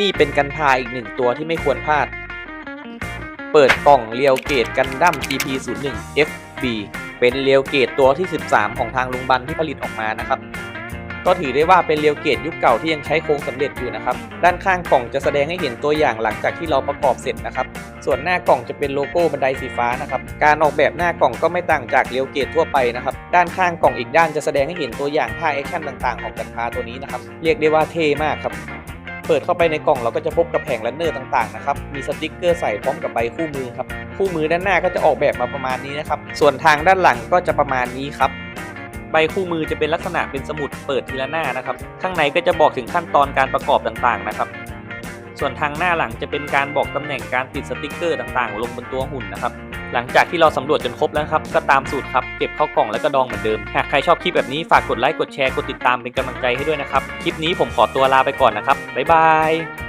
นี่เป็นกันพาอีกหนึ่งตัวที่ไม่ควรพลาด เปิดกล่องเรียวเกตกันดั้ม GP01 FB เป็นเรียวเกตตัวที่ 13 ของทางลุงบันที่ผลิตออกมานะครับ ก็ถือได้ว่าเป็นเรียวเกตยุคเก่าที่ยังใช้โครงสำเร็จอยู่นะครับ ด้านข้างกล่องจะแสดงให้เห็นตัวอย่างหลังจากที่เราประกอบเสร็จนะครับ ส่วนหน้ากล่องจะเป็นโลโก้บันไดสีฟ้านะครับ การออกแบบหน้ากล่องก็ไม่ต่างจากเรียวเกตทั่วไปนะครับ ด้านข้างกล่องอีกด้านจะแสดงให้เห็นตัวอย่างท่าแอคชั่นต่างๆ ของกันพาตัวนี้นะครับ เรียกได้ว่าเท่มากครับ เปิดเข้าไปในกล่องเราก็จะพบกับแผงลันเนอร์ต่างๆนะครับ มีสติกเกอร์ใส่พร้อมกับใบคู่มือครับ คู่มือด้านหน้าก็จะออกแบบมาประมาณนี้นะครับ ส่วนทางด้านหลังก็จะประมาณนี้ครับ ใบคู่มือจะเป็นลักษณะเป็นสมุดเปิดทีละหน้านะครับ ข้างในก็จะบอกถึงขั้นตอนการประกอบต่างๆนะครับ ส่วนทางหน้าหลังจะเป็นการบอกตำแหน่งการติดสติกเกอร์ต่างๆ ลงบนตัวหุ่นนะครับ หลังจากที่เราสำรวจจนครบแล้วครับ ก็ตามสูตรครับ เก็บเข้ากล่องแล้วก็ดองเหมือนเดิม หากใครชอบคลิปแบบนี้ฝากกดไลค์ กดแชร์ กดติดตามเป็นกำลังใจให้ด้วยนะครับ คลิปนี้ผมขอตัวลาไปก่อนนะครับ บ๊ายบาย